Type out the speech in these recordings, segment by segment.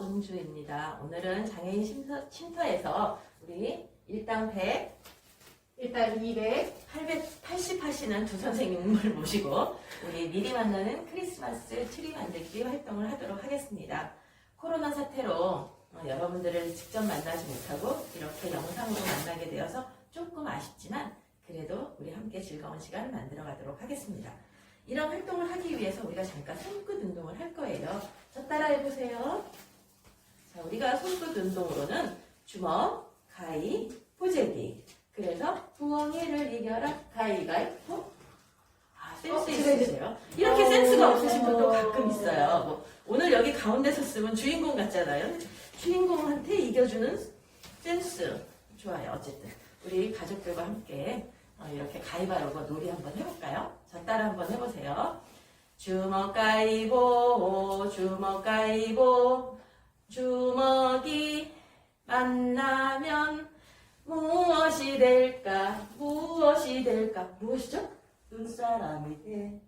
김민주입니다. 오늘은 장애인 쉼터, 쉼터에서 우리 일당 100, 일단 200, 880 하시는 두 선생님을 모시고 우리 미리 만나는 크리스마스 트리 만들기 활동을 하도록 하겠습니다. 코로나 사태로 어, 여러분들을 직접 만나지 못하고 이렇게 영상으로 만나게 되어서 조금 아쉽지만 그래도 우리 함께 즐거운 시간을 만들어 가도록 하겠습니다. 이런 활동을 하기 위해서 우리가 잠깐 손끝 운동을 할 거예요. 저 따라해 보세요. 자, 우리가 손끝 운동으로는 주먹, 가위, 포제기. 그래서 부엉이를 이겨라 가위 가위 포. 아, 센스 어, 있으세요? 이렇게 어, 센스가 없으신 분도 어. 가끔 있어요. 뭐, 오늘 여기 가운데 섰으면 주인공 같잖아요. 주인공한테 이겨주는 센스. 좋아요. 어쨌든. 우리 가족들과 함께 어, 이렇게 가위바위보 놀이 한번 해볼까요? 저 따라 한번 해보세요. 주먹 가위보, 주먹 가위보, 주먹이 만나면 무엇이 될까? 무엇이 될까? 무엇이죠? 눈사람이 돼.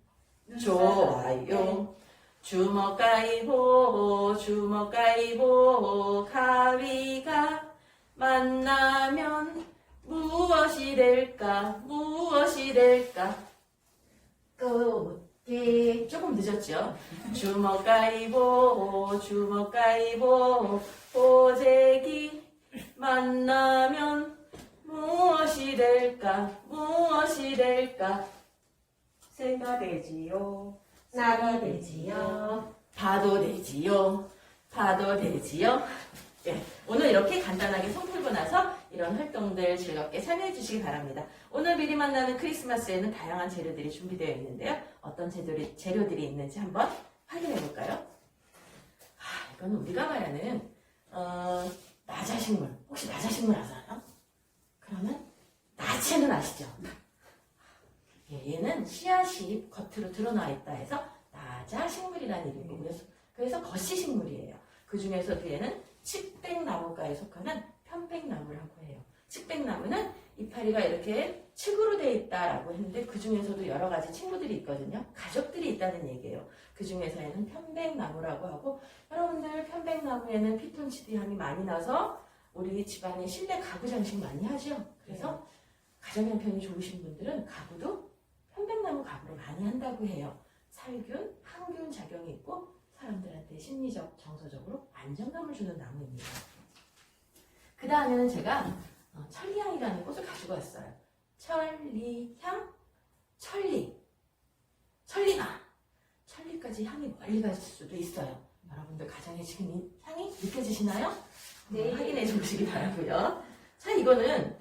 좋아요. 주먹 가위보, 주먹 가위보, 가위가 만나면 무엇이 될까? 무엇이 될까? 꽃게, 조금 늦었죠? 주먹 가위보, 주먹 가위보, 보재기 만나면 무엇이 될까? 무엇이 될까? 새가 되지요. 나가 되지요. 봐도 되지요. 봐도 되지요. 예, 오늘 이렇게 간단하게 손 풀고 나서 이런 활동들 즐겁게 참여해 주시기 바랍니다. 오늘 미리 만나는 크리스마스에는 다양한 재료들이 준비되어 있는데요. 어떤 재료들이, 재료들이 있는지 한번 확인해 볼까요? 아, 이건 우리가 말하는 어, 나자식물. 혹시 나자식물 아세요? 그러면 나체는 아시죠? 예, 얘는 씨앗이 겉으로 드러나 있다 해서 나자식물이라는 이름이고 그래서, 그래서 거시식물이에요. 그 중에서도 얘는 칡백나무과에 속하는 편백나무라고 해요. 칡백나무는 이파리가 이렇게 칡으로 되어 있다라고 했는데 그 중에서도 여러 가지 친구들이 있거든요. 가족들이 있다는 얘기예요. 그 중에서는 편백나무라고 하고 여러분들 편백나무에는 피톤치드 향이 많이 나서 우리 집안에 실내 가구 장식 많이 하죠. 그래서 가정 형편이 좋으신 분들은 가구도 편백나무 가구를 많이 한다고 해요. 살균, 항균 작용이 있고 사람들한테 심리적, 정서적으로 안정감을 주는 나무입니다. 그 다음에는 제가 어, 천리향이라는 꽃을 가지고 왔어요. 천리향, 천리, 천리나, 천리까지 향이 멀리 갈 수도 있어요. 여러분들 가정에 지금 이 향이 느껴지시나요? 네. 확인해 주시기 바라고요. 자, 이거는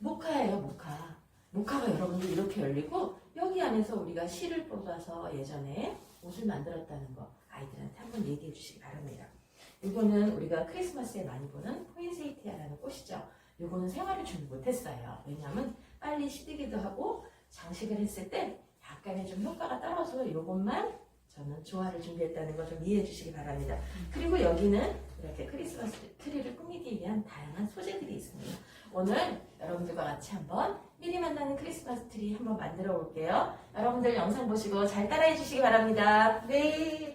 모카예요, 모카. 모카가 여러분들 이렇게 열리고 여기 안에서 우리가 실을 뽑아서 예전에 옷을 만들었다는 거 아이들한테 한번 얘기해 주시기 바랍니다. 이거는 우리가 크리스마스에 많이 보는 포인세이티아라는 꽃이죠. 이거는 생활을 준비 못했어요. 왜냐하면 빨리 시드기도 하고 장식을 했을 때 약간의 좀 효과가 떨어서 이것만 저는 조화를 준비했다는 거 좀 이해해 주시기 바랍니다. 그리고 여기는 이렇게 크리스마스 트리를 꾸미기 위한 다양한 소재들이 있습니다. 오늘 여러분들과 같이 한번 미리 만나는 크리스마스 트리 한번 만들어 볼게요. 여러분들 영상 보시고 잘 따라해 주시기 바랍니다. 네,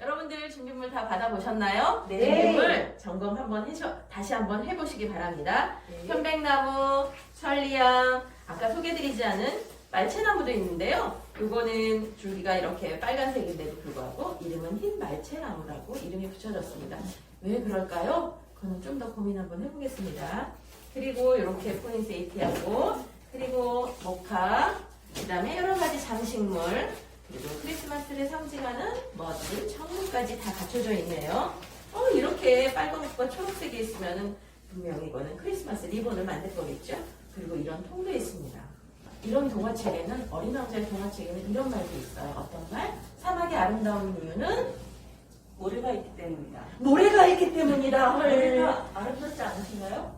여러분들 준비물 다 받아보셨나요? 네. 준비물 점검 한번 해줘, 다시 한번 해보시기 바랍니다. 네. 편백나무, 천리향, 아까 소개드리지 않은 말채나무도 있는데요. 이거는 줄기가 이렇게 빨간색인데도 불구하고 이름은 흰 말채나무라고 이름이 붙여졌습니다. 왜 그럴까요? 그거는 좀더 고민 한번 해보겠습니다. 그리고 이렇게 포인세이티하고 그리고 모카 그 다음에 여러 가지 장식물 그리고 크리스마스를 상징하는 머드, 천문까지 다 갖춰져 있네요. 어, 이렇게 빨간색과 초록색이 있으면은 분명히 이거는 크리스마스 리본을 만들 거겠죠? 그리고 이런 통도 있습니다. 이런 동화책에는 어린 왕자의 동화책에는 이런 말도 있어요. 어떤 말? 사막의 아름다운 이유는 모래가 있기 때문이다. 모래가 있기 때문이다. 헐. 모래가 아름답지 않으신가요?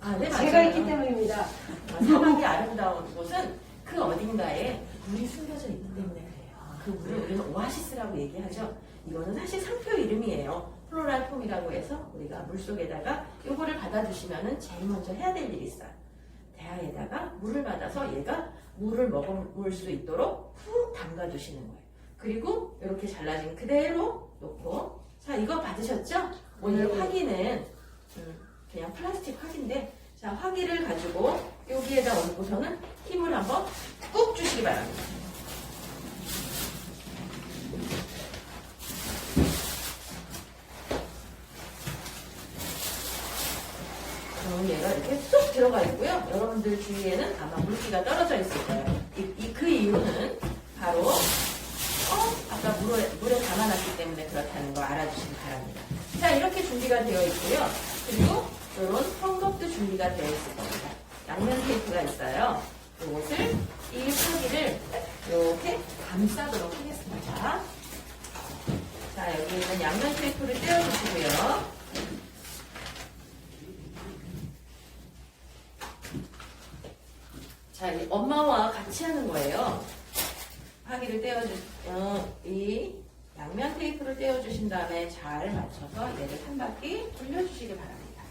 아, 네, 맞아요. 제가 있기 때문입니다. 아, 사막이 아름다운 곳은 그 어딘가에 물이 숨겨져 있기 때문에 그 물을 우리는 오아시스라고 얘기하죠. 이거는 사실 상표 이름이에요. 플로랄 폼이라고 해서 우리가 물 속에다가 요거를 받아주시면은 제일 먼저 해야 될 일이 있어요. 대야에다가 물을 받아서 얘가 물을 머금을 수 있도록 푹 담가주시는 거예요. 그리고 이렇게 잘라진 그대로 놓고 자, 이거 받으셨죠? 오늘 네. 화기는 음, 그냥 플라스틱 화기인데 자, 화기를 가지고 여기에다 얹고서는 힘을 한번 꾹 주시기 바랍니다. 그럼 얘가 이렇게 쏙 들어가 있고요. 여러분들 주위에는 아마 물기가 떨어져 있을 거예요. 이, 이- 그 이유는 바로 어? 아까 물에, 물에 담아놨기 때문에 그렇다는 거 알아주시기 바랍니다. 자, 이렇게 준비가 되어 있고요. 그리고 이런 헝겊도 준비가 되어 있을 겁니다. 양면 테이프가 있어요. 이것을 이 파기를 이렇게 감싸도록 하겠습니다. 자, 여기 있는 양면 테이프를 떼어주시고요. 자, 이 엄마와 같이 하는 거예요. 파기를 떼어주, 어, 이 양면 테이프를 떼어주신 다음에 잘 맞춰서 얘를 한 바퀴 돌려주시기 바랍니다.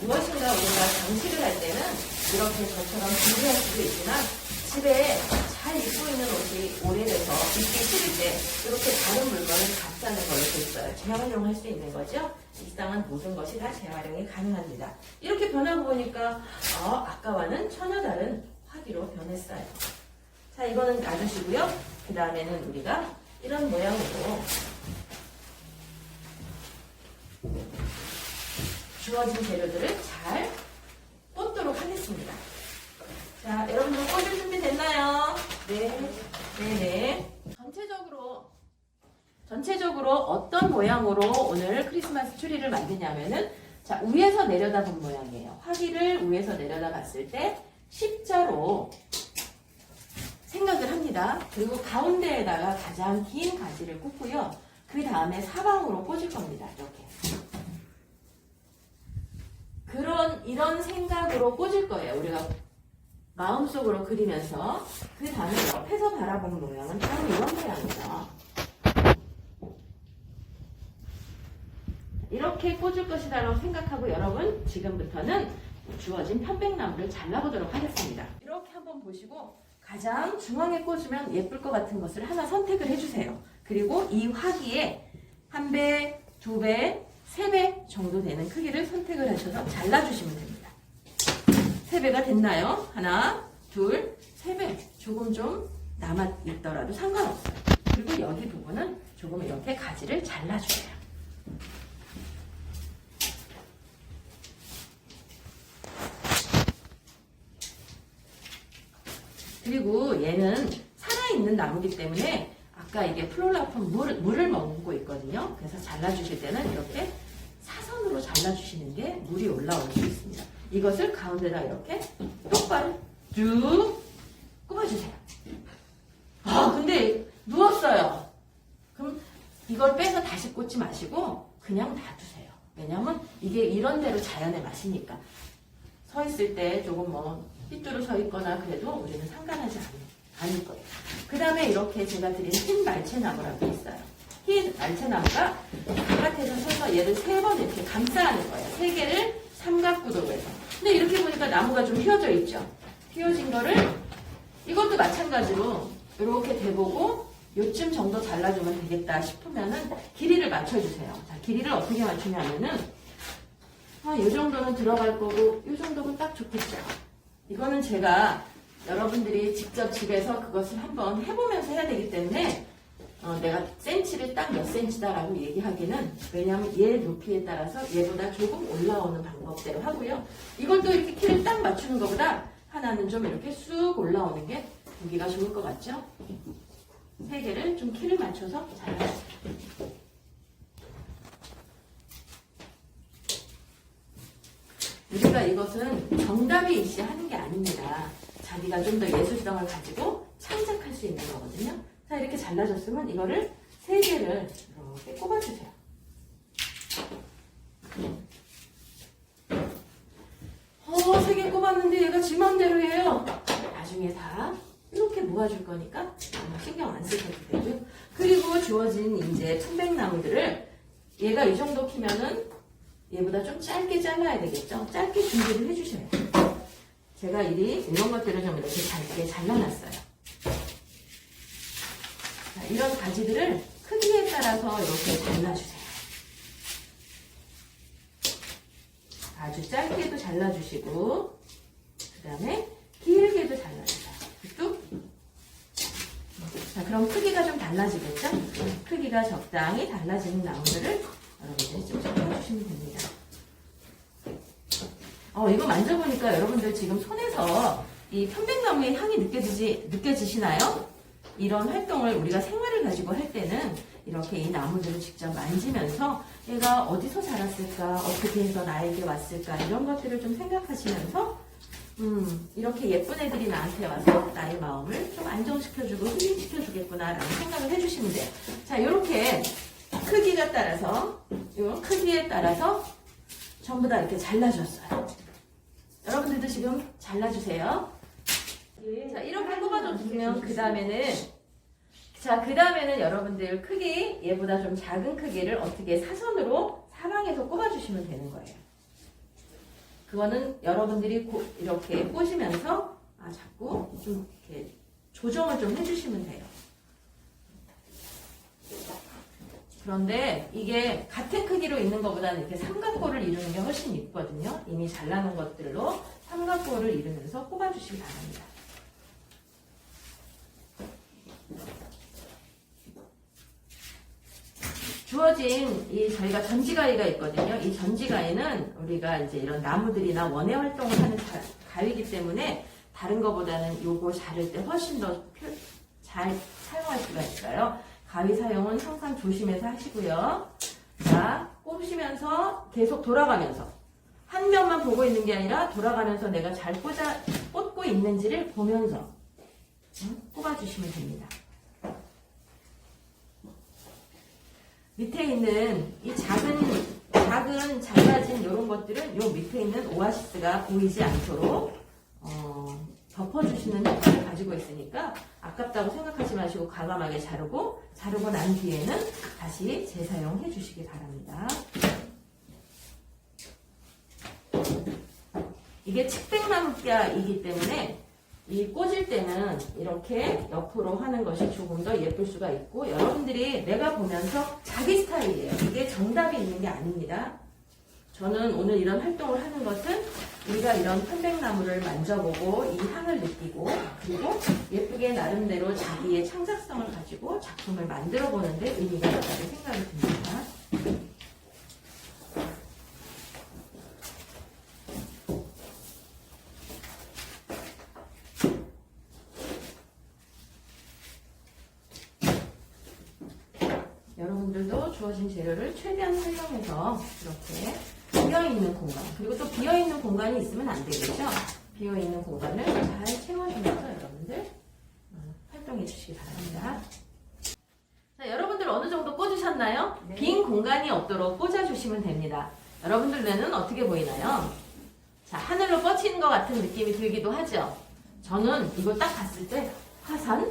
무엇인가 우리가 장식을 할 때는 이렇게 저처럼 준비할 수도 있지만 집에 잘 입고 있는 옷이 오래돼서 입기 싫을 때 이렇게 다른 물건을 갖다는 걸로 돼 있어요. 재활용할 수 있는 거죠. 이 땅은 모든 것이 다 재활용이 가능합니다. 이렇게 변하고 보니까 어, 아까와는 전혀 다른 화기로 변했어요. 자 이거는 놔두시고요. 그 다음에는 우리가 이런 모양으로 주어진 재료들을 잘 꽂도록 하겠습니다. 자, 여러분들 꽂을 준비 됐나요? 네. 네 네. 전체적으로, 전체적으로 어떤 모양으로 오늘 크리스마스 트리를 만드냐면은, 자, 위에서 내려다 본 모양이에요. 화기를 위에서 내려다 봤을 때, 십자로 생각을 합니다. 그리고 가운데에다가 가장 긴 가지를 꽂고요. 그 다음에 사방으로 꽂을 겁니다. 이렇게. 그런 이런 생각으로 꽂을 거예요. 우리가 마음속으로 그리면서 그 다음에 옆에서 바라본 모양은 바로 이런 모양이죠. 이렇게 꽂을 것이다라고 생각하고 여러분 지금부터는 주어진 편백나무를 잘라보도록 하겠습니다. 이렇게 한번 보시고 가장 중앙에 꽂으면 예쁠 것 같은 것을 하나 선택을 해주세요. 그리고 이 화기에 한 배, 두 배, 세 배 정도 되는 크기를 선택을 하셔서 잘라주시면 됩니다. 세 배가 됐나요? 하나, 둘, 세 배. 조금 좀 남아있더라도 상관없어요. 그리고 여기 부분은 조금 이렇게 가지를 잘라주세요. 그리고 얘는 살아있는 나무기 때문에 아까 이게 플로라폰 물, 물을 머금고 있거든요. 그래서 잘라주실 때는 이렇게 사선으로 잘라주시는 게 물이 올라올 수 있습니다. 이것을 가운데다 이렇게 똑바로 쭉 꼽아주세요. 아, 근데 누웠어요. 그럼 이걸 빼서 다시 꽂지 마시고 그냥 놔두세요. 왜냐면 이게 이런 대로 자연의 맛이니까. 서 있을 때 조금 뭐 삐뚤어 서 있거나 그래도 우리는 상관하지 않, 않을 거예요. 그 다음에 이렇게 제가 드린 흰 말채나무라고 있어요. 흰 말채나무가 바깥에서 서서 얘를 세 번 이렇게 감싸는 거예요. 세 개를 삼각구도로 해서. 근데 이렇게 보니까 나무가 좀 휘어져 있죠. 휘어진 거를 이것도 마찬가지로 이렇게 대보고 요쯤 정도 잘라주면 되겠다 싶으면은 길이를 맞춰주세요. 자, 길이를 어떻게 맞추냐면은 아, 이 정도는 들어갈 거고 이 정도면 딱 좋겠죠. 이거는 제가 여러분들이 직접 집에서 그것을 한번 해보면서 해야 되기 때문에 어, 내가 센치를 딱 몇 센치다라고 얘기하기는 왜냐하면 얘 높이에 따라서 얘보다 조금 올라오는 방법대로 하고요. 이걸 또 이렇게 키를 딱 맞추는 것보다 하나는 좀 이렇게 쑥 올라오는 게 보기가 좋을 것 같죠? 세 개를 좀 키를 맞춰서 잘라주세요. 우리가 이것은 정답이 있이 하는 게 아닙니다. 자기가 좀 더 예술성을 가지고 창작할 수 있는 거거든요. 자, 이렇게 잘라줬으면 이거를 세 개를 이렇게 꼽아주세요. 어, 세 개 꼽았는데 얘가 지 맘대로 해요. 나중에 다 이렇게 모아줄 거니까 신경 안 쓰셔도 되고요. 그리고 주어진 이제 천백나무들을 얘가 이 정도 키면은 얘보다 좀 짧게 잘라야 되겠죠. 짧게 준비를 해주셔요. 제가 이리 이런 것들을 좀 이렇게 잘게 잘라놨어요. 자, 이런 가지들을 크기에 따라서 이렇게 잘라주세요. 아주 짧게도 잘라주시고, 그 다음에 길게도 잘라주세요. 뚝. 자, 그럼 크기가 좀 달라지겠죠? 크기가 적당히 달라지는 나무들을 여러분들이 좀 잡아주시면 됩니다. 어, 이거 만져보니까 여러분들 지금 손에서 이 편백나무의 향이 느껴지지, 느껴지시나요? 이런 활동을 우리가 생활을 가지고 할 때는 이렇게 이 나무들을 직접 만지면서 얘가 어디서 자랐을까, 어떻게 해서 나에게 왔을까, 이런 것들을 좀 생각하시면서 음, 이렇게 예쁜 애들이 나한테 와서 나의 마음을 좀 안정시켜주고 힐링시켜주겠구나라는 생각을 해주시면 돼요. 자, 이렇게 크기가 따라서, 요 크기에 따라서 전부 다 이렇게 잘라줬어요. 여러분들도 지금 잘라주세요. 자, 이렇게 꼽아줬으면 그 다음에는 자, 그 다음에는 여러분들 크기, 얘보다 좀 작은 크기를 어떻게 사선으로 사방에서 꼽아주시면 되는 거예요. 그거는 여러분들이 고- 이렇게 꽂으면서 아, 자꾸 좀 이렇게 조정을 좀 해주시면 돼요. 그런데 이게 같은 크기로 있는 것보다는 이렇게 삼각골을 이루는 게 훨씬 이쁘거든요. 이미 잘라놓은 것들로 삼각골을 이루면서 꼽아주시기 바랍니다. 주어진 이 저희가 전지가위가 있거든요. 이 전지가위는 우리가 이제 이런 나무들이나 원예 활동을 하는 가- 가위이기 때문에 다른 것보다는 요거 자를 때 훨씬 더 잘 사용할 수가 있어요. 가위 사용은 항상 조심해서 하시고요. 자, 꼽으시면서 계속 돌아가면서 한 면만 보고 있는 게 아니라 돌아가면서 내가 잘 꽂아, 꽂고 있는지를 보면서 음, 꼽아주시면 됩니다. 밑에 있는 이 작은 작은 잘라진 이런 것들은 요 밑에 있는 오아시스가 보이지 않도록 어, 덮어주시는 효과를 가지고 있으니까 아깝다고 생각하지 마시고 과감하게 자르고 자르고 난 뒤에는 다시 재사용해 주시기 바랍니다. 이게 측백나무뼈이기 때문에 이 꽂을 때는 이렇게 옆으로 하는 것이 조금 더 예쁠 수가 있고 여러분들이 내가 보면서 자기 스타일이에요. 이게 정답이 있는 게 아닙니다. 저는 오늘 이런 활동을 하는 것은 우리가 이런 편백나무를 만져보고 이 향을 느끼고 그리고 예쁘게 나름대로 자기의 창작성을 가지고 작품을 만들어 보는데 의미가 있다고 생각이 듭니다. 여러분들도 주어진 재료를 최대한 활용해서 이렇게 비어있는 공간 그리고 또 비어있는 공간이 있으면 안 되겠죠 비어있는 공간을 잘 채워주면서 여러분들 어, 활동해 주시기 바랍니다 자 여러분들 어느 정도 꽂으셨나요? 네. 빈 공간이 없도록 꽂아주시면 됩니다 여러분들 눈에는 어떻게 보이나요? 자 하늘로 뻗치는 것 같은 느낌이 들기도 하죠 저는 이거 딱 봤을 때 화산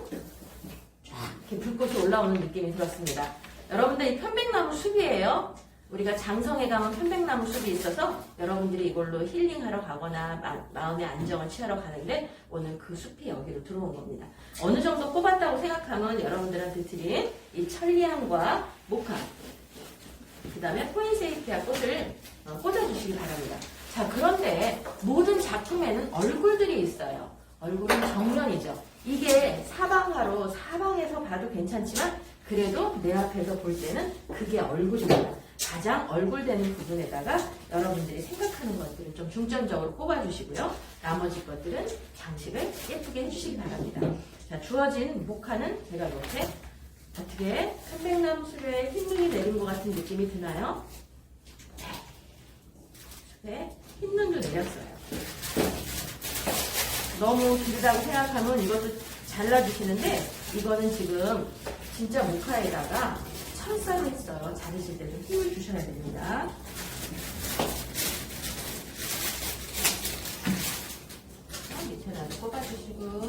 쫙 이렇게 불꽃이 올라오는 느낌이 들었습니다. 여러분들 이 편백나무 숲이에요. 우리가 장성에 가면 편백나무 숲이 있어서 여러분들이 이걸로 힐링하러 가거나 마, 음의 안정을 취하러 가는데 오늘 그 숲이 여기로 들어온 겁니다. 어느 정도 꼽았다고 생각하면 여러분들한테 드린 이 천리향과 모카 그 다음에 포인세이피아 꽃을 어, 꽂아주시기 바랍니다. 자 그런데 모든 작품에는 얼굴들이 있어요. 얼굴은 정면이죠. 이게 사방하로 사방에서 봐도 괜찮지만 그래도 내 앞에서 볼 때는 그게 얼굴입니다. 가장 얼굴 되는 부분에다가 여러분들이 생각하는 것들을 좀 중점적으로 꼽아주시고요. 나머지 것들은 장식을 예쁘게 해주시기 바랍니다. 자, 주어진 목화는 제가 이렇게 어떻게 편백나무 수레에 흰눈이 내린 것 같은 느낌이 드나요? 네, 흰눈도 내렸어요. 너무 길다고 생각하면 이것도 잘라주시는데 이거는 지금 진짜 모카에다가 철사로 했어요. 자르실 때 좀 힘을 주셔야 됩니다. 자, 밑에다가 꼽아주시고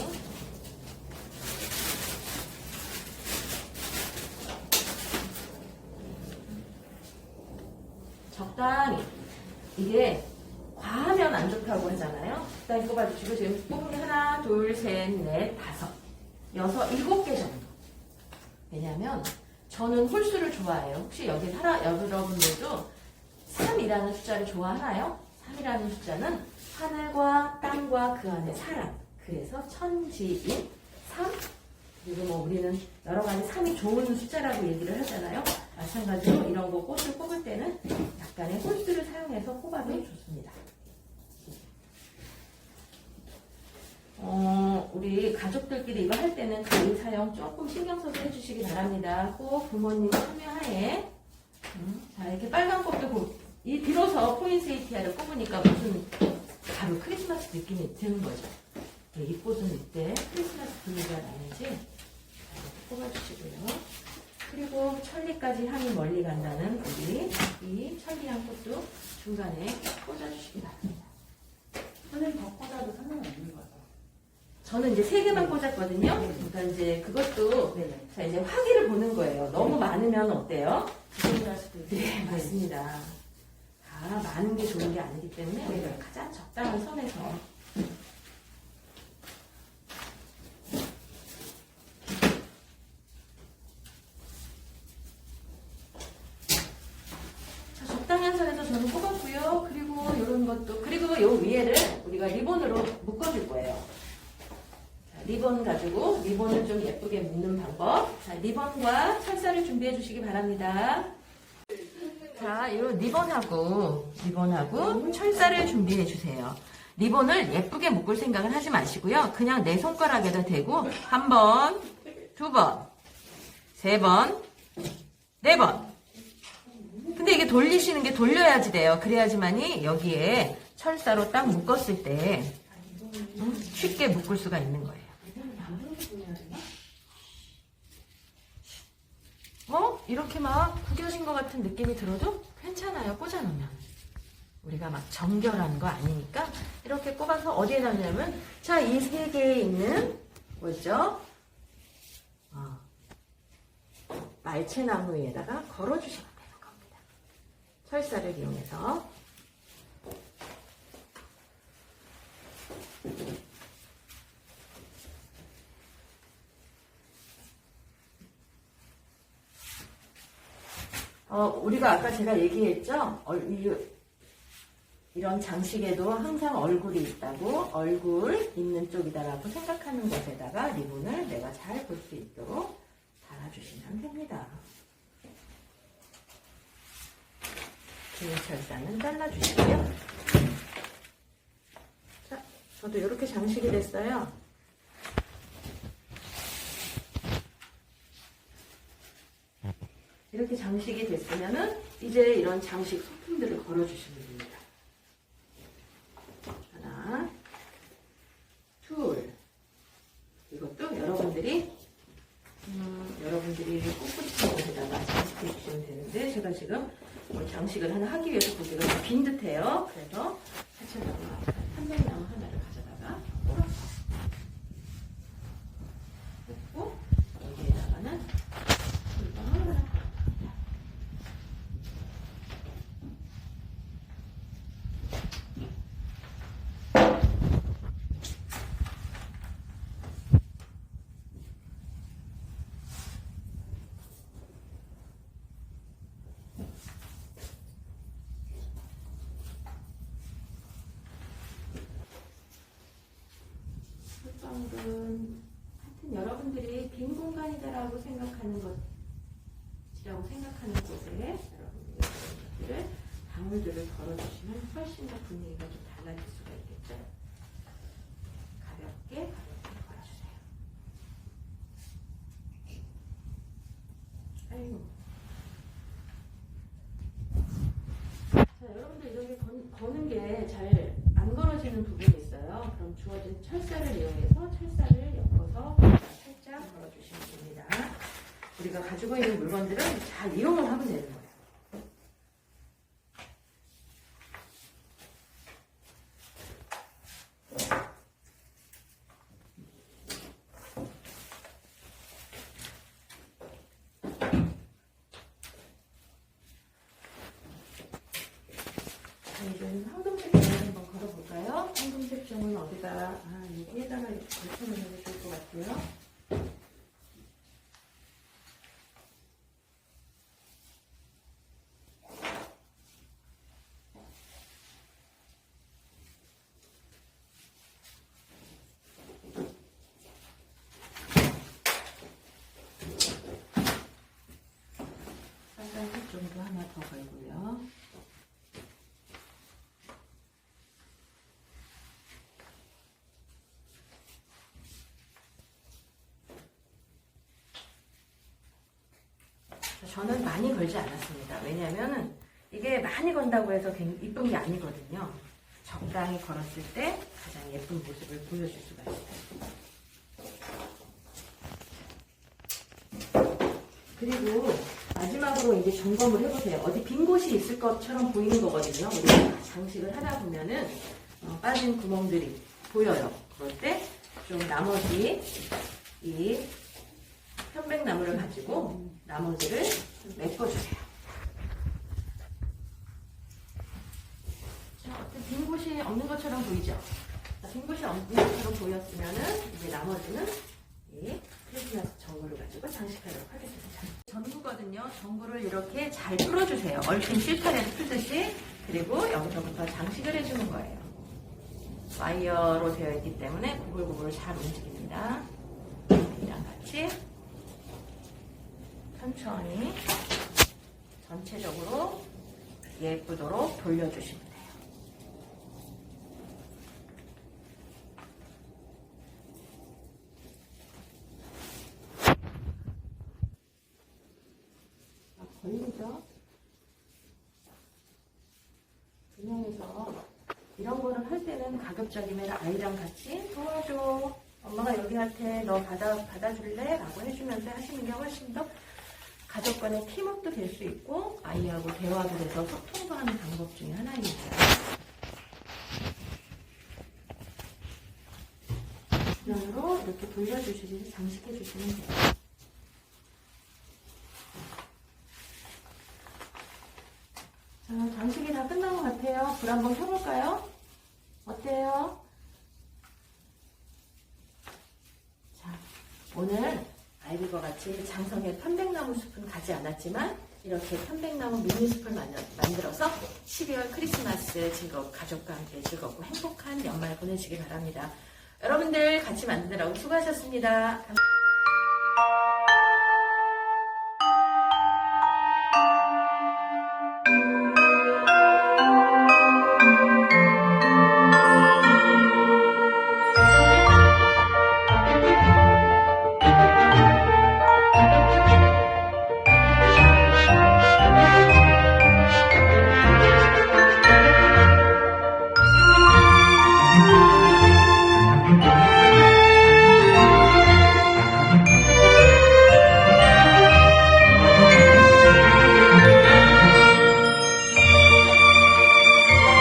적당히 이게 과하면 안 좋다고 하잖아요. 적당히 꼽아주시고 지금 뽑은 게 하나, 둘, 셋, 넷, 다섯, 여섯, 일곱 개 정도. 왜냐면 저는 홀수를 좋아해요. 혹시 여기 살아 여러분들도 3이라는 숫자를 좋아하나요? 3이라는 숫자는 하늘과 땅과 그 안에 사람. 그래서 천지인 3. 그리고 뭐 우리는 여러 가지 3이 좋은 숫자라고 얘기를 하잖아요. 마찬가지로 이런 거 꽃을 뽑을 때는 약간의 홀수를 사용해서 뽑아도 좋습니다. 어, 우리 가족들끼리 이거 할 때는 가위 사용 조금 신경 써서 해주시기 바랍니다. 꼭 부모님 참여하에. 음, 자, 이렇게 빨간 꽃도 보, 이 비로소 포인세이티아를 뽑으니까 무슨 바로 크리스마스 느낌이 드는 거죠. 네, 이 꽃은 이때 크리스마스 분위기가 나는지 뽑아주시고요. 그리고 천리까지 향이 멀리 간다는 우리 이 천리향 꽃도 중간에 꽂아주시기 바랍니다. 선생님 더 꽂아도 상관없는 거죠? 저는 이제 세 개만 꽂았거든요. 그러니까 이제 그것도 네네. 자 이제 화기를 보는 거예요. 너무 많으면 어때요? 있고. 네, 맞습니다. 다 많은 게 좋은 게 아니기 때문에 네. 우리가 가장 적당한 선에서 자, 적당한 선에서 저는 뽑았고요. 그리고 이런 것도 그리고 요 위에를 우리가 리본으로 묶어줄 거예요. 자, 리본 가지고 리본을 좀 예쁘게 묶는 방법. 자, 리본과 철사를 준비해 주시기 바랍니다. 자, 이 리본하고 철사를 준비해 주세요. 리본을 예쁘게 묶을 생각은 하지 마시고요. 그냥 내 손가락에다 대고 한 번, 두 번, 세 번, 네 번. 근데 이게 돌리시는 게 돌려야지 돼요. 그래야지만이 여기에 철사로 딱 묶었을 때 음, 쉽게 묶을 수가 있는 거예요. 어? 이렇게 막 구겨진 것 같은 느낌이 들어도 괜찮아요. 꽂아놓으면. 우리가 막 정결한 거 아니니까 이렇게 꼽아서 어디에 놨냐면 자, 이 세 개에 있는 뭐죠? 어, 말채나무 위에다가 걸어주시면 되는 겁니다. 철사를 이용해서 어, 우리가 아까 제가 얘기했죠? 얼- 이- 이런 장식에도 항상 얼굴이 있다고 얼굴 있는 쪽이다라고 생각하는 곳에다가 리본을 내가 잘 볼 수 있도록 달아주시면 됩니다. 기능철사는 잘라주시고요. 자, 저도 이렇게 장식이 됐어요. 이렇게 장식이 됐으면은 이제 이런 장식 소품들을 걸어주시면 됩니다. 하나, 둘. 이 여러분들이 음, 여러분들이 꿋꿋이 곳에다가 장식해 주시면 되는데 제가 지금 뭐 장식을 하나 하기 위해서 보기가 좀빈 듯해요. 그래서 사실나무 한명나무 하나를 가져다가 꽂고 여기에다가는 물방울 하나 물방울은 하여튼 여러분들이 빈 공간이다라고 생각하는 것이라고 생각하는 곳에 여러분들이 방울들을 걸어주시면 훨씬 더 분위기가 좀 달라질 수가 있겠죠. 가볍게 가볍게 걸어주세요. 아이고. 자, 여러분들 이렇게 건, 거는 게 잘 안 걸어지는 부분이 있어요. 그럼 주어진 철사를 이용해서 철사를 엮어서 살짝 걸어주시면 됩니다. 우리가 가지고 있는 물건들은 잘 이용을 하면 되는 거예요. 자, 이제는 황금색 계열 한번 걸어볼까요? 황금 손색종은 어디다, 아, 여기에다가 이렇게 걸쳐놓으면 좋을 것 같고요. 정도 하나 더 걸고요. 저는 많이 걸지 않았습니다. 왜냐하면 이게 많이 건다고 해서 굉- 이쁜 게 아니거든요. 적당히 걸었을 때 가장 예쁜 모습을 보여줄 수가 있어요. 그리고 마지막으로 이제 점검을 해보세요. 어디 빈 곳이 있을 것처럼 보이는 거거든요. 우리가 장식을 하다 보면은 어, 빠진 구멍들이 보여요. 그럴 때 좀 나머지 이 편백나무를 가지고 나머지를 메꿔주세요. 자, 빈 곳이 없는 것처럼 보이죠? 자, 빈 곳이 없는 것처럼 보였으면은 이제 나머지는 이 크리스마스 전구를 가지고 장식하도록 하겠습니다. 전구거든요. 전구를 이렇게 잘 풀어주세요. 얼큰 실타래를 풀듯이 그리고 여기서부터 장식을 해주는 거예요. 와이어로 되어 있기 때문에 고글고글 잘 움직입니다. 이랑 같이 천천히 전체적으로 예쁘도록 돌려주시면 돼요. 아, 걸리죠? 분양해서 때는 가급적이면 아이랑 같이 도와줘. 엄마가 여기한테 너 받아, 받아줄래? 라고 해주면서 하시는 게 훨씬 더 가족 간의 팀워크도 될 수 있고 아이하고 대화도 돼서 소통도 하는 방법 중에 하나입니다. 주변으로 이렇게 돌려주시고 장식해 주시면 돼요. 자, 장식이 다 끝난 것 같아요. 불 한번 켜볼까요? 자, 오늘 같이 장성의 편백나무 숲은 가지 않았지만 이렇게 편백나무 미니 숲을 만들- 만들어서 12월 크리스마스 즐겁 가족과 함께 즐겁고 행복한 연말 보내시기 바랍니다. 여러분들 같이 만드느라고 수고하셨습니다.